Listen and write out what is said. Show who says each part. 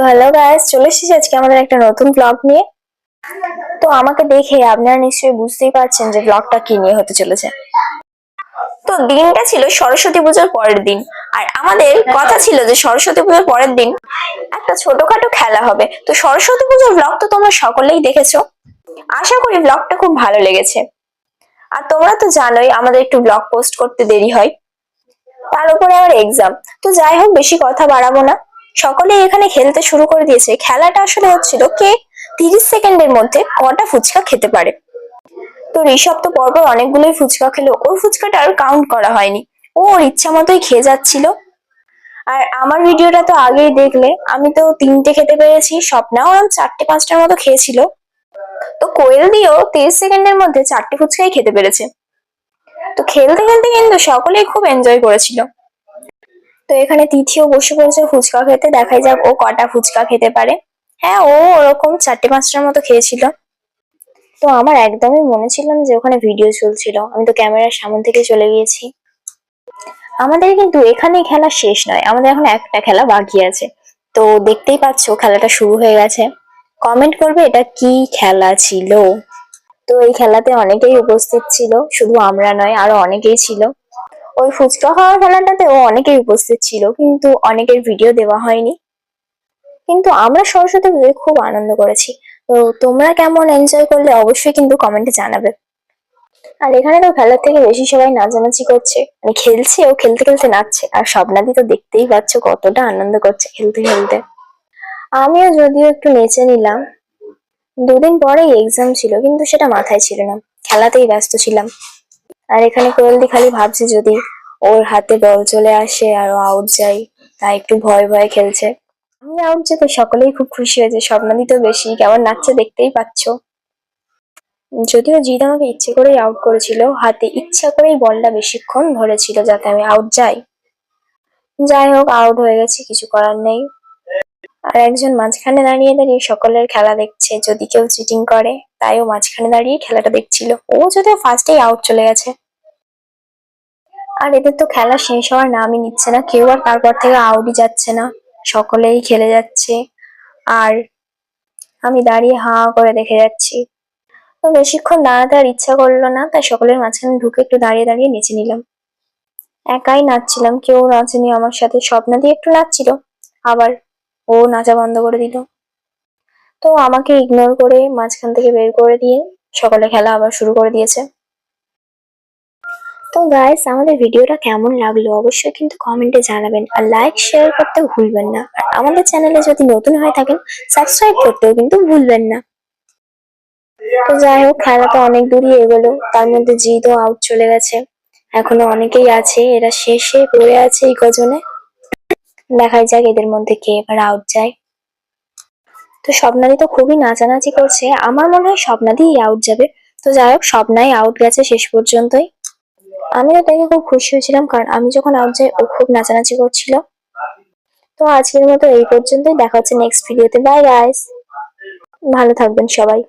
Speaker 1: Hello guys চলে এসেছি আজকে আমাদের একটা নতুন ব্লগ নিয়ে। তো আমাকে দেখে আপনারা নিশ্চয়ই বুঝতেই পারছেন যে ব্লগটা কি নিয়ে হতে চলেছে। তো দিনটা ছিল সরস্বতী পুজোর পরের দিন। আর আমাদের কথা ছিল যে সরস্বতী পুজোর পরের দিন একটা ছোটখাটো খেলা হবে। তো সরস্বতী পুজোর ব্লগ তো তোমরা সকলেই দেখেছ। আশা করি ব্লগটা খুব ভালো লেগেছে। আর তোমরা তো জানোই আমাদের একটু ব্লগ পোস্ট করতে দেরি হয়। তার উপরে আবার এক্সাম তো যাই হোক, বেশি কথা বাড়াবো না। সকলে এখানে খেলতে শুরু করে দিয়েছে। খেলাটা আসলে হচ্ছিল কে? তিরিশ সেকেন্ডের মধ্যে কটা ফুচকা খেতে পারে। তো ঋষভ তো পরপর অনেকগুলোই ফুচকা খেলো। ওর ফুচকাটা আর কাউন্ট করা হয়নি। ও ওর ইচ্ছা মতোই খেয়ে যাচ্ছিল। আর আমার ভিডিওটা তো আগেই দেখলে, আমি তো তিনটে খেতে পেরেছি। স্বপ্নাও ওরম চারটে, পাঁচটার মতো খেয়েছিল। তো কোয়েল দিয়েও তিরিশ সেকেন্ডের মধ্যে চারটে ফুচকাই খেতে পেরেছে। তো খেলতে খেলতে কিন্তু সকলেই খুব এনজয় করেছিল। তো এখানে তিথিও বসে পড়েছে, ফুচকা খেতে। দেখাই যাক ও কটা ফুচকা খেতে পারে। হ্যাঁ ও ওরকম চারটে পাঁচটার মতো খেয়েছিল। তো আমার একদমই মনে ছিল না যে ওখানে ভিডিও চলছিল। আমি তো ক্যামেরার সামনে থেকে চলে গিয়েছি। আমাদের কিন্তু এখানেই খেলা শেষ নয়। আমাদের এখন একটা খেলা বাকি আছে। তো দেখতেই পাচ্ছো, খেলাটা শুরু হয়ে গেছে। কমেন্ট করবে এটা কি খেলা ছিল? তো এই খেলাতে অনেকেই উপস্থিত ছিল। শুধু আমরা নয়, আরও অনেকেই ছিল। ওই ফুচকা খাওয়ার খেলাটাতে ও অনেকেই উপস্থিত ছিল, কিন্তু অনেকের ভিডিও দেওয়া হয়নি। কিন্তু আমরা সরস্বতী পুজোয় খুব আনন্দ করেছি। তো তোমরা কেমন এনজয় করলে অবশ্যই কিন্তু কমেন্টে জানাবে। আর এখানে তো খেলার থেকে বেশি সবাই নাচানাচি করছে। মানে খেলছে, ও খেলতে খেলতে নাচছে। আর স্বপ্নাদি তো দেখতেই পাচ্ছ কতটা আনন্দ করছে খেলতে খেলতে। আমিও যদিও একটু নেচে নিলাম। দুদিন পরেই এক্সাম ছিল, কিন্তু সেটা মাথায় ছিল না। খেলাতেই ব্যস্ত ছিলাম। আর এখানে কোয়েলদি খালি ভাবছে যদি ওর হাতে বল চলে আসে আর ও আউট যায়, তাই একটু ভয় ভয় খেলছে। আমি আউট যেতে সকলেই খুব খুশি হয়েছে, স্বপ্নাদি তো বেশি, কেমন নাচছে দেখতেই পাচ্ছ। যদিও জিৎ আমাকে ইচ্ছে করেই আউট করেছিল, হাতে ইচ্ছা করেই বলটা বেশিক্ষণ ধরেছিল যাতে আমি আউট যাই। যাই হোক আউট হয়ে গেছি, কিছু করার নেই। আর একজন মাঝখানে দাঁড়িয়ে দাঁড়িয়ে সকলের খেলা দেখছে, যদি কেউ চিটিং করে, তাই ও মাঝখানে দাঁড়িয়ে খেলাটা দেখছিল। ও যদিও ফার্স্টেই আউট চলে গেছে আর এদের তো খেলা শেষ হওয়ার নামই নিচ্ছে না। কেউ আর তারপর থেকে আউটই যাচ্ছে না। সকলেই খেলে যাচ্ছে। আর আমি দাঁড়িয়ে হা করে দেখে যাচ্ছি। তো বেশিক্ষণ দাঁড়াতে আর ইচ্ছা করল না, তাই সকলের মাঝখানে ঢুকে একটু দাঁড়িয়ে দাঁড়িয়ে নেচে নিলাম। একাই নাচছিলাম, কেউ নাচেনি আমার সাথে। স্বপ্না দিয়ে একটু নাচছিল, আবার ও নাচা বন্ধ করে দিল। তো আমাকে ইগনোর করে মাঝখান থেকে বের করে দিয়ে সকলে খেলা আবার শুরু করে দিয়েছে। তো গাইস আমাদের ভিডিওটা কেমন লাগল অবশ্যই কিন্তু কমেন্টে জানাবেন আর লাইক শেয়ার করতে ভুলবেন না। আর আমাদের চ্যানেলে যদি নতুন হয়ে থাকেন সাবস্ক্রাইব করতেও কিন্তু ভুলবেন না। তো যাই হোক, খেলা তো অনেক দূরই এগোলো, তার মধ্যে জিদও আউট চলে গেছে। এখনও অনেকেই আছে, এরা শেষে পড়ে আছে এই কজনে। দেখাই যাক এদের মধ্যে কে এবার আউট যায়। তো স্বপ্নাদি তো খুবই নাচানাচি করছে, আমার মনে হয় স্বপ্নাদিই আউট যাবে। তো যাই হোক, স্বপ্নাই আউট গেছে শেষ পর্যন্তই। আমিও তাকে খুব খুশি হয়েছিলাম, কারণ আমি যখন আউট যাই ও খুব নাচানাচি করছিল। তো আজকের মতো এই পর্যন্তই। দেখা হচ্ছে নেক্সট ভিডিওতে বাই গাইস ভালো থাকবেন সবাই।